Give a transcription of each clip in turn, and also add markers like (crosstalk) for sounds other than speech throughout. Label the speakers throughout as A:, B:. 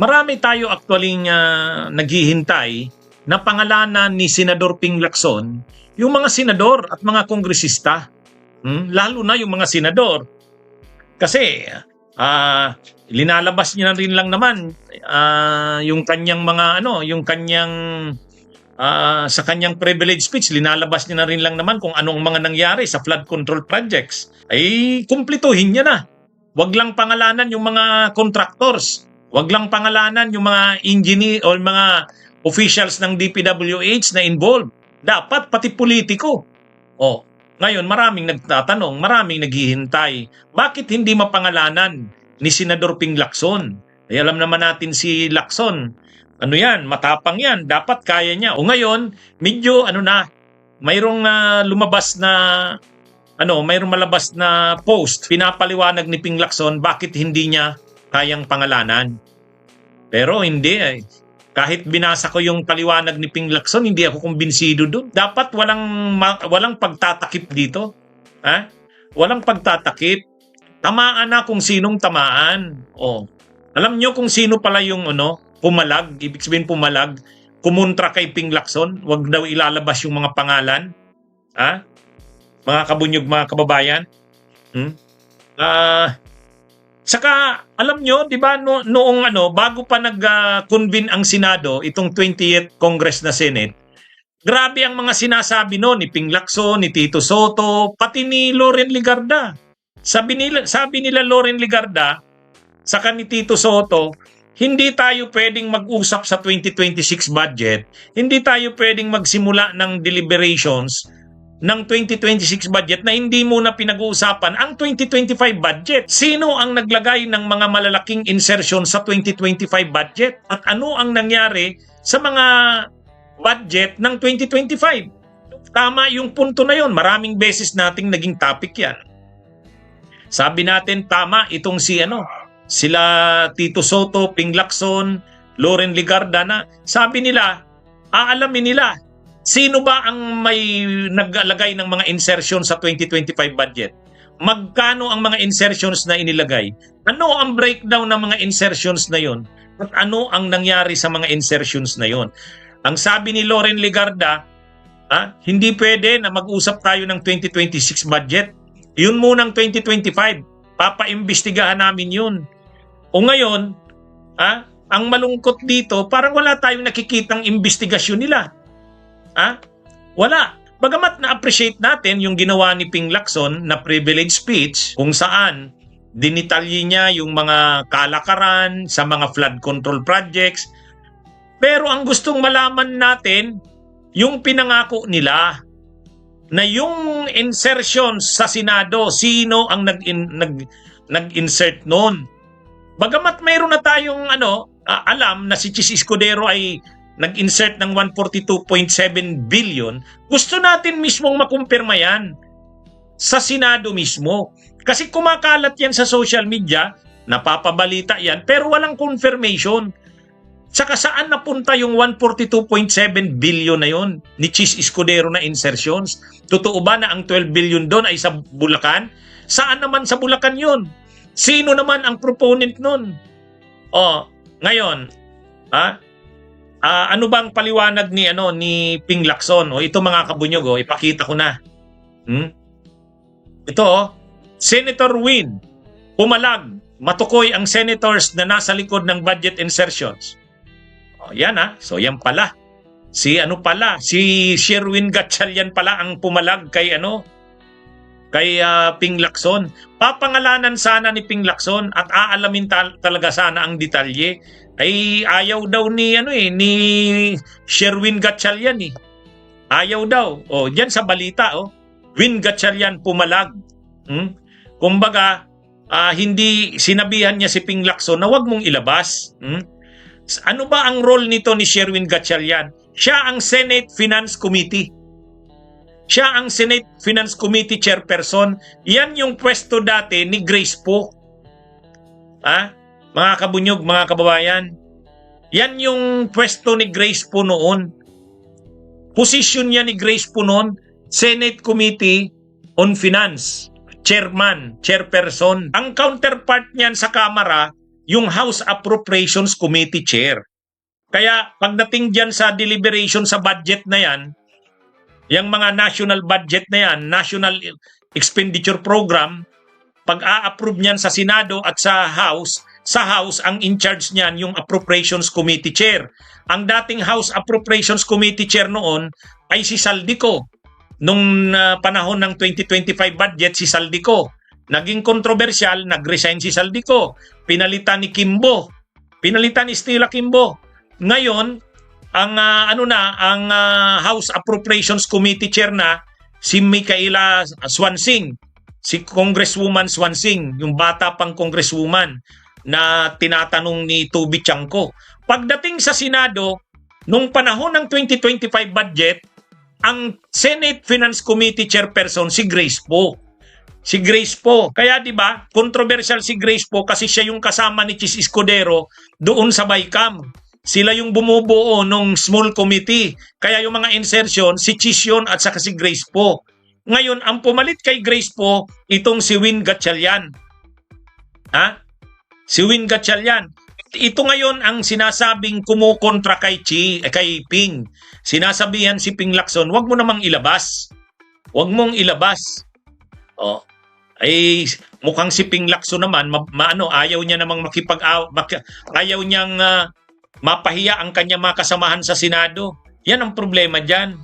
A: marami tayo actually uh, naghihintay na pangalanan ni Senador Ping Lacson yung mga senador at mga kongresista. Hmm? Lalo na yung mga senador. Kasi ah linalabas niya na rin lang naman ah, yung kanyang mga ano, yung kanyang ah, sa kanyang privilege speech, linalabas niya na rin lang naman kung anong mga nangyari sa flood control projects. Ay kumplituhin niya na. Huwag lang pangalanan yung mga contractors. Huwag lang pangalanan yung mga engineer o mga officials ng DPWH na involved. Dapat pati politiko. O, ngayon maraming nagtatanong, maraming naghihintay. Bakit hindi mapangalanan ni Senador Ping Lacson? Ay alam naman natin si Lacson. Ano yan, matapang yan. Dapat kaya niya. O ngayon, medyo ano na, mayroong ah, lumabas na ano, mayroong malabas na post, pinapaliwanag ni Ping Lacson bakit hindi niya kayang pangalanan. Pero hindi eh. Kahit binasa ko yung paliwanag ni Ping Lacson, hindi ako kumbinsido doon. Dapat walang walang pagtatakip dito. Ha? Walang pagtatakip. Tamaan na kung sinong tamaan. Oh. Alam nyo kung sino pala yung ano, pumalag, ibig sabihin pumalag, kumontra kay Ping Lacson, wag daw ilalabas yung mga pangalan. Ha? Mga kabunyog, mga kababayan. Hmm? Ah, Saka, alam nyo, di ba, no, noong ano, bago pa nag-convene ang Senado, itong 20th Congress na Senate, grabe ang mga sinasabi no, ni Ping Lacson, ni Tito Soto, pati ni Loren Ligarda. Sabi nila, sabi nila Loren Ligarda, saka ni Tito Soto, hindi tayo pwedeng mag-usap sa 2026 budget, hindi tayo pwedeng magsimula ng deliberations ng 2026 budget na hindi muna pinag-uusapan ang 2025 budget. Sino ang naglagay ng mga malalaking insertion sa 2025 budget? At ano ang nangyari sa mga budget ng 2025? Tama yung punto na yon. Maraming beses nating naging topic yan. Sabi natin tama itong si ano, sila Tito Soto, Ping Lacson, Loren Ligarda na sabi nila, aalamin nila Sino ba ang may naglalagay ng mga insertion sa 2025 budget? Magkano ang mga insertions na inilagay? Ano ang breakdown ng mga insertions na yon? At ano ang nangyari sa mga insertions na yon? Ang sabi ni Loren Ligarda, ah, hindi pwede na mag-usap tayo ng 2026 budget. Yun munang 2025. Papaimbestigahan namin yun. O ngayon, ah, ang malungkot dito, parang wala tayong nakikitang investigasyon nila. Ha? Wala. Bagamat na-appreciate natin yung ginawa ni Ping Lacson na privilege speech kung saan dinitalye niya yung mga kalakaran sa mga flood control projects. Pero ang gustong malaman natin, yung pinangako nila na yung insertion sa Senado, sino ang nag nag nag-insert noon. Bagamat mayroon na tayong ano, ah, alam na si Chis Escudero ay nag-insert ng 142.7 billion, gusto natin mismong makumpirma yan sa Senado mismo. Kasi kumakalat yan sa social media, napapabalita yan, pero walang confirmation. Saka saan napunta yung 142.7 billion na yon ni Chis Escudero na insertions? Totoo ba na ang 12 billion doon ay sa Bulacan? Saan naman sa Bulacan yon? Sino naman ang proponent nun? Oh, ngayon, ha? Ah, ano bang paliwanag ni ano ni Ping Lacson? O ito mga kabunyog, oh, ipakita ko na. Hmm? Ito, oh, Senator Win, pumalag, matukoy ang senators na nasa likod ng budget insertions. Oh, yan ah. So yan pala. Si ano pala, si Sherwin Gatchalian pala ang pumalag kay ano, kay ah, Ping Lacson. Papangalanan sana ni Ping Lacson at aalamin tal- talaga sana ang detalye ay ayaw daw ni ano eh ni Sherwin Gatchalian eh. Ayaw daw. Oh, diyan sa balita oh. Win Gatchalian pumalag. Hmm? Kumbaga, ah, hindi sinabihan niya si Ping Lacson na wag mong ilabas. Hmm? Ano ba ang role nito ni Sherwin Gatchalian? Siya ang Senate Finance Committee. Siya ang Senate Finance Committee chairperson. Yan yung pwesto dati ni Grace Poe. Ha? Mga kabunyog, mga kababayan, yan yung pwesto ni Grace po noon. Posisyon niya ni Grace po noon, Senate Committee on Finance, chairman, chairperson. Ang counterpart niyan sa Kamara, yung House Appropriations Committee Chair. Kaya pagdating dyan sa deliberation sa budget na yan, yung mga national budget na yan, National Expenditure Program, pag a-approve niyan sa Senado at sa House, sa House ang in charge niyan yung Appropriations Committee Chair. Ang dating House Appropriations Committee Chair noon ay si Saldico. Nung ah, panahon ng 2025 budget si Saldico. Naging kontrobersyal, nag-resign si Saldico. Pinalitan ni Kimbo. Pinalitan ni Stella Kimbo. Ngayon, ang ah, ano na, ang ah, House Appropriations Committee Chair na si Micaela Swansing si Congresswoman Swansing, yung bata pang congresswoman na tinatanong ni Tubi Chanko. Pagdating sa Senado, nung panahon ng 2025 budget, ang Senate Finance Committee Chairperson si Grace Po. Si Grace Po. Kaya 'di ba, controversial si Grace Po kasi siya yung kasama ni Chis Escudero doon sa BICAM. Sila yung bumubuo nung small committee. Kaya yung mga insertion, si Chis yun at saka si Grace Po. Ngayon, ang pumalit kay Grace po, itong si Win Gatchalian. Ha? Si Win Gatchalian. Ito ngayon ang sinasabing kumukontra kay Chi, eh, kay Ping. Sinasabihan si Ping Lacson, wag mo namang ilabas. Wag mong ilabas. Oh. Ay mukhang si Ping Lacson naman, ma, maano, ayaw niya namang makipag mak- ayaw niyang ah, mapahiya ang kanya mga kasamahan sa Senado. Yan ang problema diyan.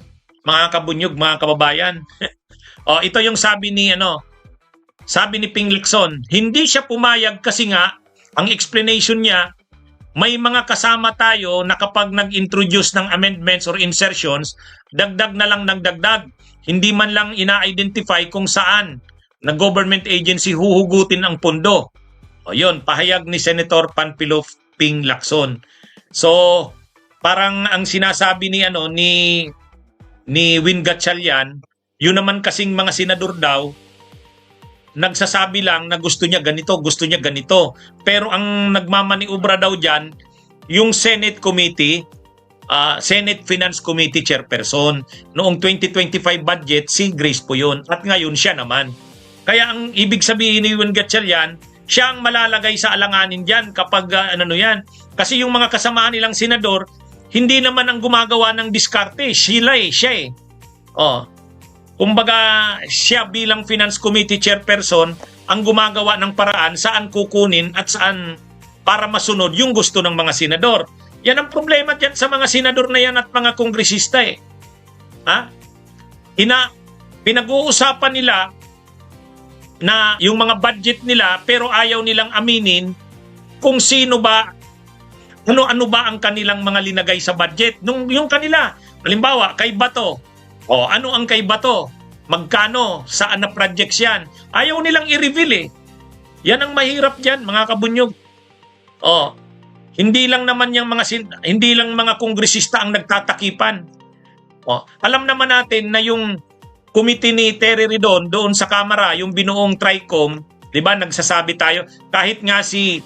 A: Mga kabunyog, mga kababayan. (laughs) Oh, ito yung sabi ni ano, sabi ni Ping Lacson, hindi siya pumayag kasi nga ang explanation niya may mga kasama tayo na kapag nag-introduce ng amendments or insertions, dagdag na lang ng dagdag. Hindi man lang ina-identify kung saan na government agency huhugutin ang pondo. O yun, pahayag ni Senator Panfilo Ping Lacson. So, parang ang sinasabi ni ano ni ni Win Gatchalian, yun naman kasing mga senador daw, nagsasabi lang na gusto niya ganito, gusto niya ganito. Pero ang nagmamaniubra daw dyan, yung Senate Committee, ah, Senate Finance Committee Chairperson. Noong 2025 budget, si Grace po yun. At ngayon, siya naman. Kaya ang ibig sabihin ni Juan Gatchalian, siya ang malalagay sa alanganin dyan kapag ah, ano yan. Kasi yung mga kasamahan nilang senador, hindi naman ang gumagawa ng diskarte. Sila eh, siya eh. Oh, Kumbaga, siya bilang Finance Committee Chairperson ang gumagawa ng paraan saan kukunin at saan para masunod yung gusto ng mga senador. Yan ang problema dyan sa mga senador na yan at mga kongresista eh. Ha? Ina, pinag-uusapan nila na yung mga budget nila pero ayaw nilang aminin kung sino ba ano-ano ba ang kanilang mga linagay sa budget. Nung yung kanila, halimbawa, kay Bato, o ano ang kay Bato? Magkano? Saan na projects yan? Ayaw nilang i-reveal eh. Yan ang mahirap diyan, mga kabunyog. Oh, hindi lang naman yung mga hindi lang mga kongresista ang nagtatakipan. Oh, alam naman natin na yung committee ni Terry Ridon doon sa Kamara, yung binuong TRICOM, 'di ba, nagsasabi tayo kahit nga si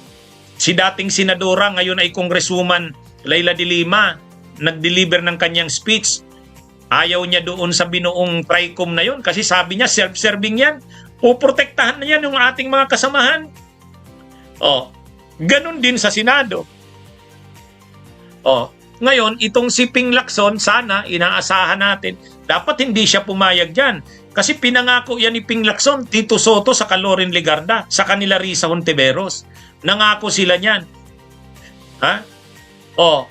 A: si dating senadora ngayon ay congresswoman Laila de Lima nag-deliver ng kanyang speech Ayaw niya doon sa binuong TRICOM na yon kasi sabi niya self-serving yan. Puprotektahan na yan yung ating mga kasamahan. Oh, ganun din sa Senado. Oh, ngayon, itong si Ping Lacson, sana inaasahan natin, dapat hindi siya pumayag diyan. Kasi pinangako yan ni Ping Lacson, Tito Soto sa Kalorin Ligarda, sa kanila Risa Hontiveros. Nangako sila niyan. Ha? Oh,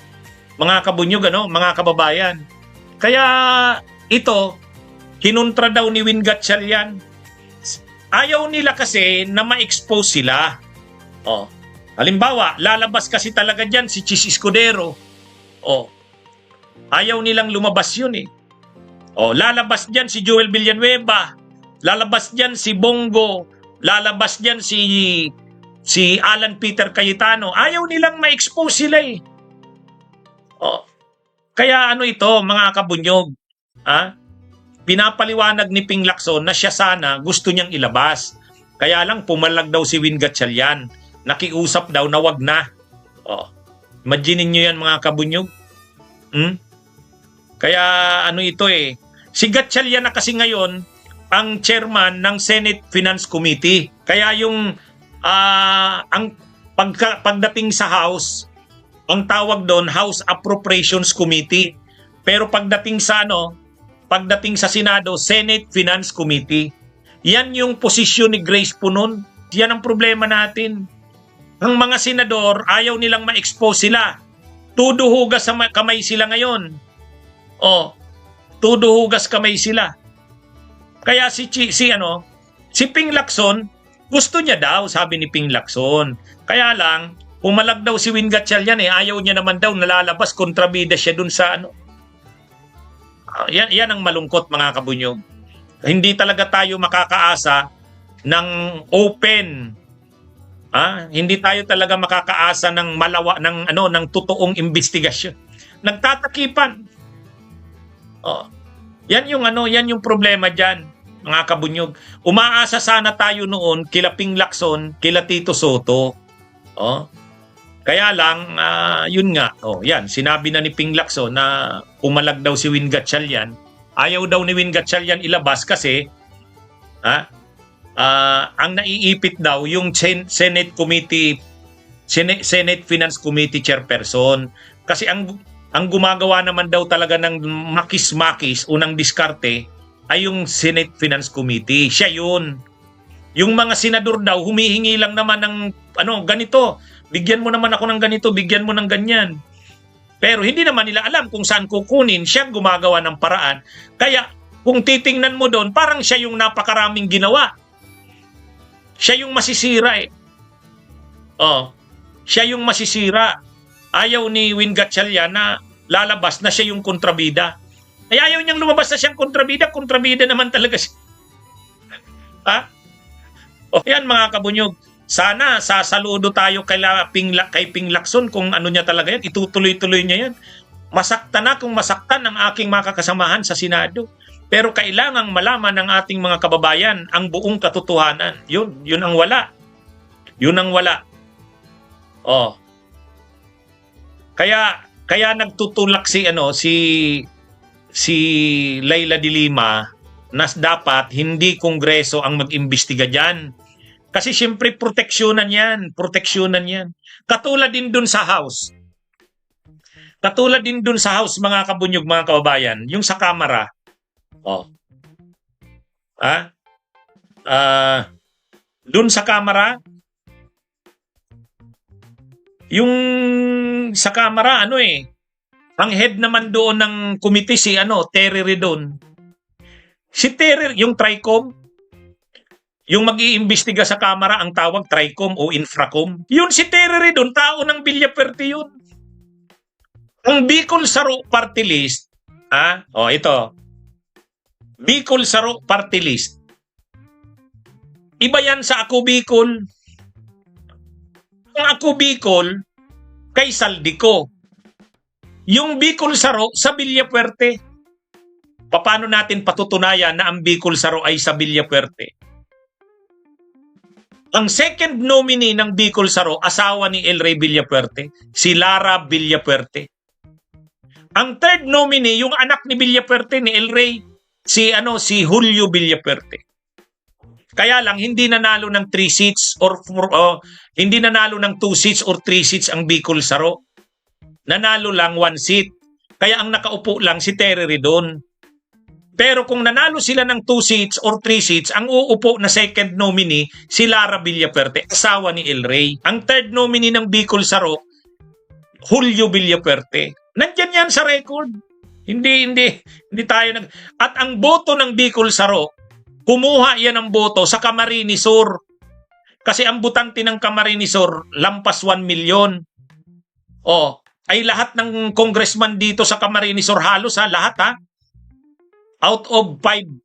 A: mga kabunyog, ano, mga kababayan, kaya ito, kinontra daw ni Win Gatchalian. Ayaw nila kasi na ma-expose sila. Oh. Halimbawa, lalabas kasi talaga dyan si Chis Escudero. Oh. Ayaw nilang lumabas yun eh. Oh, lalabas dyan si Joel Villanueva. Lalabas dyan si Bongo. Lalabas dyan si si Alan Peter Cayetano. Ayaw nilang ma-expose sila eh. Oh. Kaya ano ito, mga kabunyog, ha? pinapaliwanag ni Ping Lacson na siya sana gusto niyang ilabas. Kaya lang pumalag daw si Win Gatchalian. Nakiusap daw na wag na. Oh. Imaginin niyo yan mga kabunyog. Hmm? Kaya ano ito eh. Si Gatchalian na kasi ngayon ang chairman ng Senate Finance Committee. Kaya yung ah, ang pagka, pagdating sa House, ang tawag doon House Appropriations Committee. Pero pagdating sa ano, pagdating sa Senado, Senate Finance Committee. Yan yung posisyon ni Grace po noon. Yan ang problema natin. Ang mga senador, ayaw nilang ma-expose sila. Tuduhugas sa ma- kamay sila ngayon. O, tuduhugas kamay sila. Kaya si, si ano, si Ping Lacson, gusto niya daw, sabi ni Ping Lacson. Kaya lang, umalag daw si Win Gatchalian eh, ayaw niya naman daw nalalabas, kontrabida siya dun sa ano. Ah, yan, yan ang malungkot mga kabunyog. Hindi talaga tayo makakaasa ng open Ah, hindi tayo talaga makakaasa ng malawa ng ano ng totoong investigasyon. Nagtatakipan. Oh. Yan yung ano, yan yung problema diyan, mga kabunyog. Umaasa sana tayo noon kila Ping Lacson, kila Tito Soto. Oh. Kaya lang, ah, yun nga, oh, yan, sinabi na ni Ping Lacson na umalag daw si Win Gatchalian. Ayaw daw ni Win Gatchalian ilabas kasi, ha, ah, ang naiipit daw yung Sen- Senate Committee Senate Finance Committee chairperson. Kasi ang ang gumagawa naman daw talaga ng makis-makis unang diskarte ay yung Senate Finance Committee. Siya yun. Yung mga senador daw humihingi lang naman ng ano ganito bigyan mo naman ako ng ganito bigyan mo ng ganyan pero hindi naman nila alam kung saan kukunin siya gumagawa ng paraan kaya kung titingnan mo doon parang siya yung napakaraming ginawa siya yung masisira eh. Oh, siya yung masisira. Ayaw ni Win Gatchalian na lalabas na siya yung kontrabida. Ay ayaw niyang lumabas na siyang kontrabida, kontrabida naman talaga siya. (laughs) ha? O yan mga kabunyog, sana sasaludo tayo kay, La- Ping, La- kay Ping Lacson kung ano niya talaga yan, itutuloy-tuloy niya yan. Masaktan na kung masaktan ang aking mga kasamahan sa Senado. Pero kailangang malaman ng ating mga kababayan ang buong katotohanan. Yun, yun ang wala. Yun ang wala. Oh. Kaya kaya nagtutulak si ano si si Laila de Lima na dapat hindi kongreso ang mag-imbestiga diyan. Kasi siyempre proteksyonan 'yan, proteksyonan 'yan. Katulad din dun sa House. Katulad din dun sa House mga kabunyog mga kababayan, yung sa Kamara, Oh. Ah? Ah, doon sa kamera, yung sa kamera, ano eh, ang head naman doon ng committee si ano, Terry Redon. Si Terry, yung TRICOM, yung mag-iimbestiga sa kamera, ang tawag TRICOM o Infracom. Yun si Terry Redon, tao ng Villaperte yun. Ang Bicol Saro Party List, ah, oh ito, Bicol Saro Party List. Iba yan sa Ako Bicol. Ang Ako Bicol, kay Saldico. Yung Bicol Saro sa Villapuerte. Paano natin patutunayan na ang Bicol Saro ay sa Villapuerte? Ang second nominee ng Bicol Saro, asawa ni El Rey Villapuerte, si Lara Villapuerte. Ang third nominee, yung anak ni Villapuerte, ni El Rey, si ano si Julio Villapuerte. Kaya lang hindi nanalo ng 3 seats or oh, hindi nanalo ng 2 seats or 3 seats ang Bicol Saro. Nanalo lang 1 seat. Kaya ang nakaupo lang si Terry Redon. Pero kung nanalo sila ng 2 seats or 3 seats, ang uupo na second nominee si Lara Villapuerte, asawa ni El Rey. Ang third nominee ng Bicol Saro, Julio Villapuerte. Nandyan yan sa record. Hindi, hindi, hindi tayo nag... At ang boto ng Bicol Saro, kumuha yan ang boto sa Camarines Sur. Kasi ang butante ng Camarines Sur, lampas 1 milyon. O, ay lahat ng congressman dito sa Camarines Sur, halos ha, lahat ha. Out of 5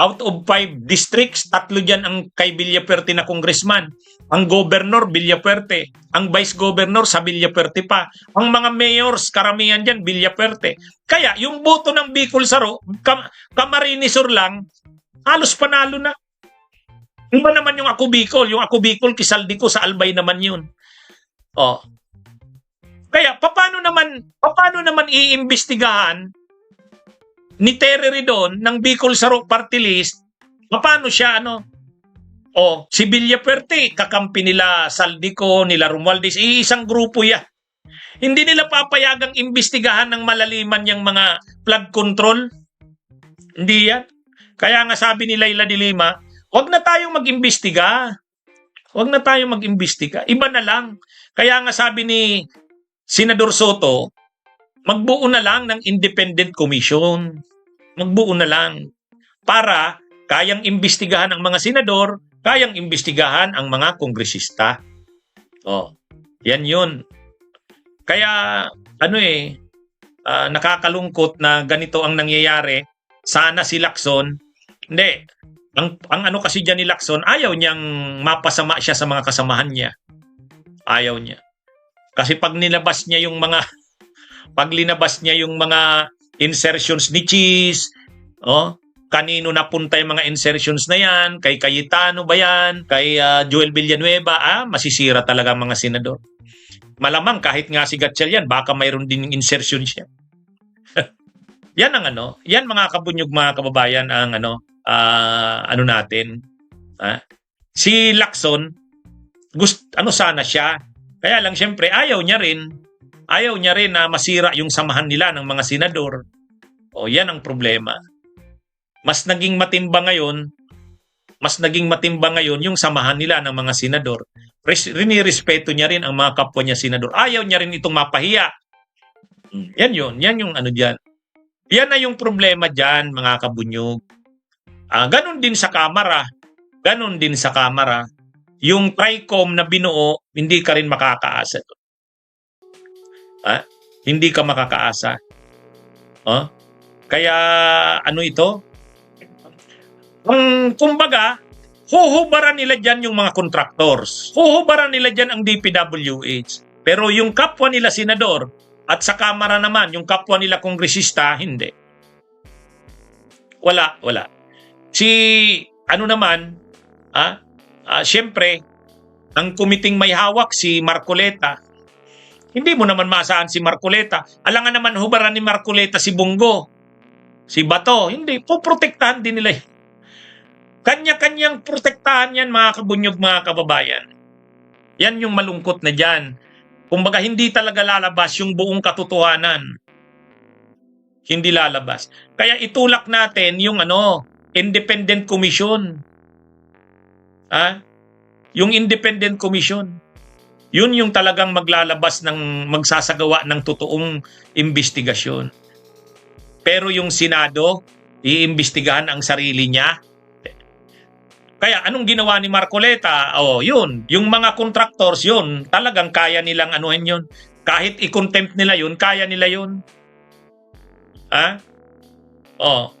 A: out of 5 districts, tatlo dyan ang kay Villapuerte na congressman. Ang governor, Villapuerte. Ang vice governor, sa Villapuerte pa. Ang mga mayors, karamihan dyan, Villapuerte. Kaya, yung boto ng Bicol Saro, Cam- Camarines Sur lang, halos panalo na. Iba naman yung ako Bicol. Yung ako Bicol, kisaldi ko sa Albay naman yun. Oh. Kaya, paano naman, paano naman iimbestigahan ni Terry Redon ng Bicol Saro Party List, paano siya ano? O, si Villapuerte, kakampi nila Saldico, nila Romualdez, isang grupo yan. Hindi nila papayagang imbestigahan ng malaliman yung mga flood control. Hindi yan. Kaya nga sabi ni Laila de Lima, huwag na tayong mag-imbestiga. Huwag na tayong mag-imbestiga. Iba na lang. Kaya nga sabi ni Senador Soto, magbuo na lang ng independent commission. Magbuo na lang. Para kayang imbestigahan ang mga senador, kayang imbestigahan ang mga kongresista. Oh, yan yun. Kaya, ano eh, ah, nakakalungkot na ganito ang nangyayari. Sana si Lacson, hindi, ang, ang ano kasi dyan ni Lacson, ayaw niyang mapasama siya sa mga kasamahan niya. Ayaw niya. Kasi pag nilabas niya yung mga, pag linabas niya yung mga insertions ni Cheese, oh, kanino napunta yung mga insertions na yan, kay Cayetano ba yan, kay ah, Joel Villanueva, ah, masisira talaga mga senador. Malamang kahit nga si Gatchalian, baka mayroon din yung insertion siya. (laughs) yan ang ano, yan mga kabunyog mga kababayan ang ano, ah, ano natin. ah. Si Lacson, gust, ano sana siya, kaya lang siyempre ayaw niya rin, ayaw niya rin na masira yung samahan nila ng mga senador. O yan ang problema. Mas naging matimba ngayon, mas naging matimba ngayon yung samahan nila ng mga senador. Res- rinirespeto niya rin ang mga kapwa niya senador. Ayaw niya rin itong mapahiya. Hmm, Yan yun. Yan yung ano dyan. Yan na yung problema dyan, mga kabunyog. Ah, ganun din sa kamera. Ganun din sa kamera. Yung TRICOM na binuo, hindi ka rin makakaasa. doon. Ah, hindi ka makakaasa. Oh? Kaya ano ito? Ang kumbaga, huhubaran nila dyan yung mga contractors. Huhubaran nila dyan ang DPWH. Pero yung kapwa nila senador at sa kamera naman, yung kapwa nila kongresista, hindi. Wala, wala. Si, ano naman, ah, ah, siyempre, ang kumiting may hawak, si Marcoleta, hindi mo naman maasahan si Marcoleta. Alangan naman hubaran ni Marcoleta si Bungo, si Bato. Hindi, puprotektahan din nila. Kanya-kanyang protektahan yan mga kabunyog, mga kababayan. Yan yung malungkot na dyan. Kumbaga, hindi talaga lalabas yung buong katotohanan. Hindi lalabas. Kaya itulak natin yung ano, independent commission. Ha? Yung independent commission. Yun yung talagang maglalabas ng magsasagawa ng totoong investigasyon. Pero yung Senado, iimbestigahan ang sarili niya. Kaya anong ginawa ni Marcoleta? Oh, yun. Yung mga contractors, yun. Talagang kaya nilang anuhin yun. Kahit i-contempt nila yun, kaya nila yun. Ha? Oh.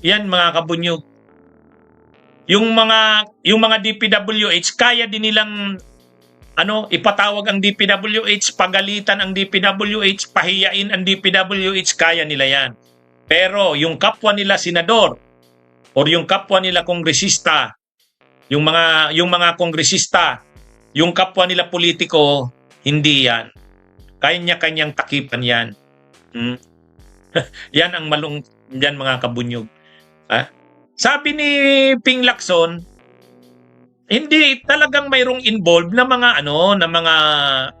A: Yan mga kabunyog. Yung mga yung mga DPWH kaya din nilang ano, ipatawag ang DPWH, pagalitan ang DPWH, pahiyain ang DPWH, kaya nila yan. Pero yung kapwa nila senador or yung kapwa nila kongresista, yung mga yung mga kongresista, yung kapwa nila politiko, hindi yan. Kanya-kanyang takipan yan. Hmm? (laughs) yan ang malung yan mga kabunyog. Ha? Sabi ni Ping Lacson, hindi talagang mayroong involved na mga ano, na mga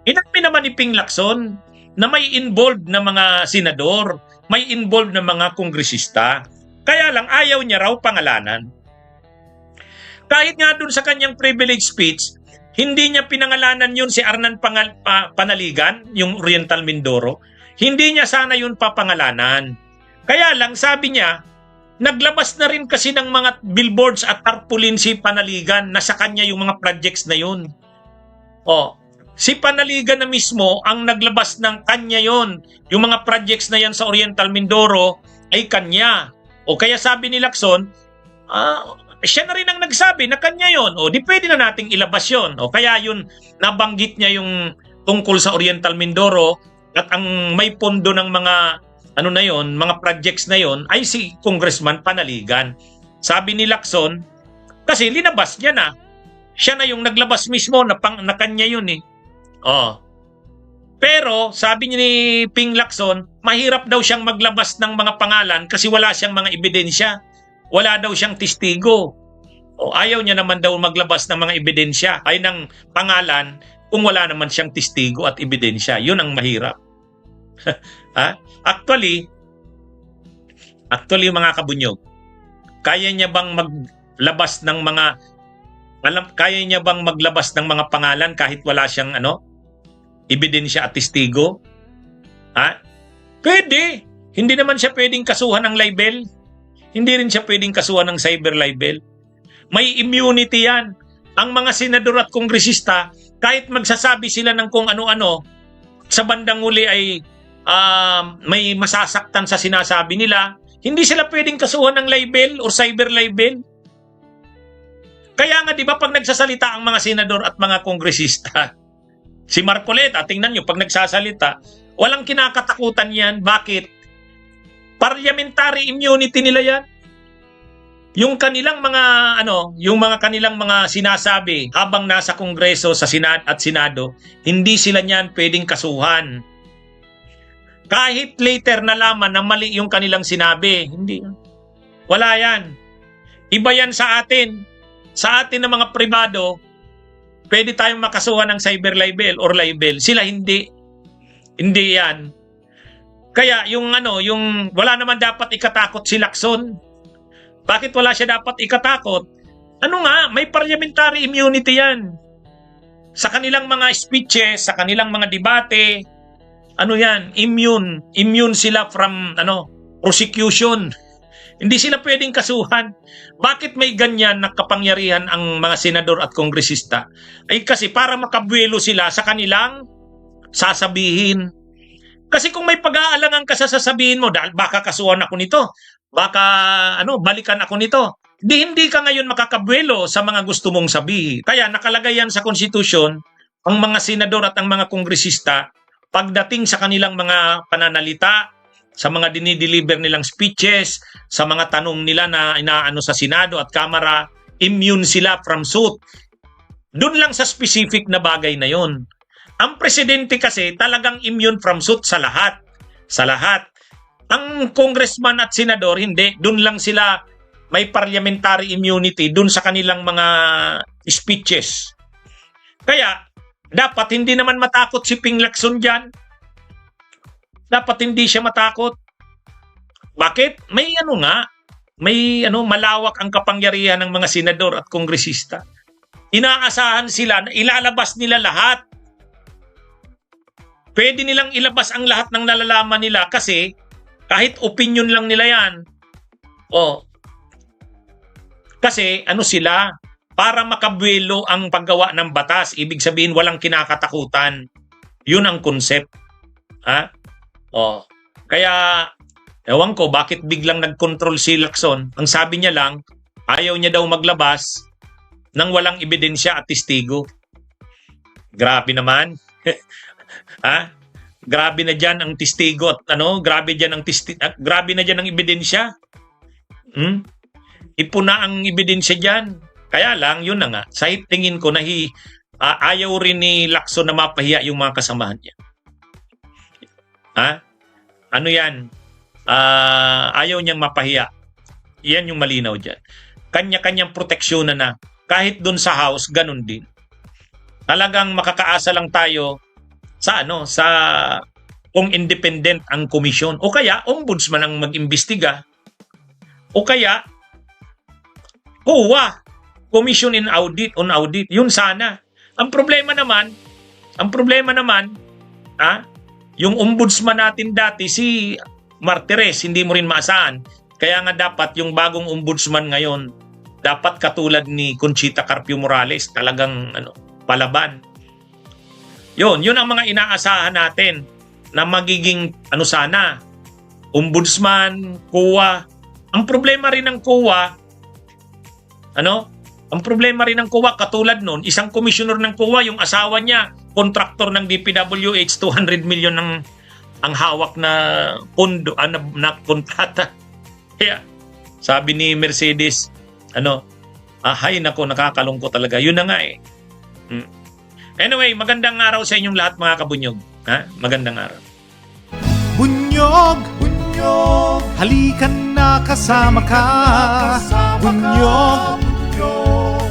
A: inamin naman ni Ping Lacson na may involved na mga senador, may involved na mga kongresista. Kaya lang ayaw niya raw pangalanan. Kahit nga dun sa kanyang privilege speech, hindi niya pinangalanan yun si Arnan Pangal- Pa- Panaligan, yung Oriental Mindoro. Hindi niya sana yun papangalanan. Kaya lang sabi niya, naglabas na rin kasi ng mga billboards at tarpaulin si Panaligan na sa kanya yung mga projects na yun. O, si Panaligan na mismo ang naglabas ng kanya yon. Yung mga projects na yan sa Oriental Mindoro ay kanya. O kaya sabi ni Lacson, ah, siya na rin ang nagsabi na kanya yon. O di pwede na nating ilabas yon. O kaya yun, nabanggit niya yung tungkol sa Oriental Mindoro at ang may pondo ng mga ano na yon, mga projects na yon ay si Congressman Panaligan. Sabi ni Lacson, kasi linabas niya na. Siya na yung naglabas mismo na, pang, na kanya yun eh. Oh. Pero sabi ni Ping Lacson, mahirap daw siyang maglabas ng mga pangalan kasi wala siyang mga ebidensya. Wala daw siyang testigo. O ayaw niya naman daw maglabas ng mga ebidensya ay ng pangalan kung wala naman siyang testigo at ebidensya. Yun ang mahirap. (laughs) ha? Actually, actually mga kabunyog, kaya niya bang maglabas ng mga alam kaya niya bang maglabas ng mga pangalan kahit wala siyang ano ebidensya at testigo? Ha? Pwede. Hindi naman siya pwedeng kasuhan ng libel. Hindi rin siya pwedeng kasuhan ng cyber libel. May immunity yan. Ang mga senador at kongresista, kahit magsasabi sila ng kung ano-ano, sa bandang uli ay ah, may masasaktan sa sinasabi nila, hindi sila pwedeng kasuhan ng libel or cyber libel. Kaya nga 'di ba pag nagsasalita ang mga senador at mga kongresista, (laughs) si Marcoleta, tingnan nyo, pag nagsasalita, walang kinakatakutan yan. Bakit? Parliamentary immunity nila yan. Yung kanilang mga ano, yung mga kanilang mga sinasabi habang nasa kongreso sa Senado at Senado, hindi sila niyan pwedeng kasuhan. Kahit later nalaman na mali yung kanilang sinabi, hindi. Wala yan. Iba yan sa atin. Sa atin na mga pribado, pwede tayong makasuhan ng cyber libel or libel. Sila hindi. Hindi yan. Kaya yung ano, yung wala naman dapat ikatakot si Lacson. Bakit wala siya dapat ikatakot? Ano nga, may parliamentary immunity yan. Sa kanilang mga speeches, sa kanilang mga debate, ano yan, immune. Immune sila from ano, prosecution. (laughs) Hindi sila pwedeng kasuhan. Bakit may ganyan na kapangyarihan ang mga senador at kongresista? Ay kasi para makabuelo sila sa kanilang sasabihin. Kasi kung may pag-aalangan ka sa sasabihin mo, dahil baka kasuhan ako nito, baka ano, balikan ako nito. Di hindi ka ngayon makakabuelo sa mga gusto mong sabihin. Kaya nakalagay yan sa konstitusyon, ang mga senador at ang mga kongresista, pagdating sa kanilang mga pananalita, sa mga dinideliver nilang speeches, sa mga tanong nila na inaano sa Senado at Kamara, immune sila from suit. Doon lang sa specific na bagay na yon. Ang presidente kasi talagang immune from suit sa lahat. Sa lahat. Ang congressman at senador, hindi. Doon lang sila may parliamentary immunity doon sa kanilang mga speeches. Kaya, dapat hindi naman matakot si Ping Lacson dyan. Dapat hindi siya matakot. Bakit? May ano nga, may ano malawak ang kapangyarihan ng mga senador at kongresista. Inaasahan sila na ilalabas nila lahat. Pwede nilang ilabas ang lahat ng nalalaman nila kasi kahit opinion lang nila yan. O, kasi ano sila, para makabuelo ang paggawa ng batas, ibig sabihin walang kinakatakutan. Yun ang concept. Ha? O, kaya ewan ko bakit biglang nag-control si Lacson. Ang sabi niya lang, ayaw niya daw maglabas ng walang ebidensya at testigo. Grabe naman. (laughs) ha? Grabe na diyan ang testigo at ano, grabe diyan ang testi ah, grabe na diyan ang ebidensya. Hmm? Ipuna ang ebidensya diyan. Kaya lang, yun na nga, sa tingin ko nahi ah, ayaw rin ni Lacson na mapahiya yung mga kasamahan niya. Ha? Ano yan? Ah, ayaw niyang mapahiya. Yan yung malinaw dyan. Kanya-kanyang proteksyon na na. Kahit dun sa house, ganun din. Talagang makakaasa lang tayo sa ano, sa kung independent ang komisyon. O kaya, ombudsman ang mag-imbestiga. O kaya, COA, Commission in Audit on Audit. Yun sana. Ang problema naman, ang problema naman, ah, yung ombudsman natin dati, si Martires, hindi mo rin maasahan. Kaya nga dapat yung bagong ombudsman ngayon, dapat katulad ni Conchita Carpio Morales, talagang ano, palaban. Yun, yun ang mga inaasahan natin na magiging ano sana, ombudsman, COA. Ang problema rin ng COA, ano, ang problema rin ng COA, katulad nun, isang commissioner ng COA, yung asawa niya, kontraktor ng DPWH, 200 million ng ang hawak na pondo, ah, na, na kontrata. (laughs) Kaya, sabi ni Mercedes, ano, ah, hay nako, nakakalungkot talaga. Yun na nga eh. Hmm. Anyway, magandang araw sa inyong lahat mga kabunyog. Ha? Magandang araw.
B: Bunyog, bunyog, halikan na kasama ka. Bunyog,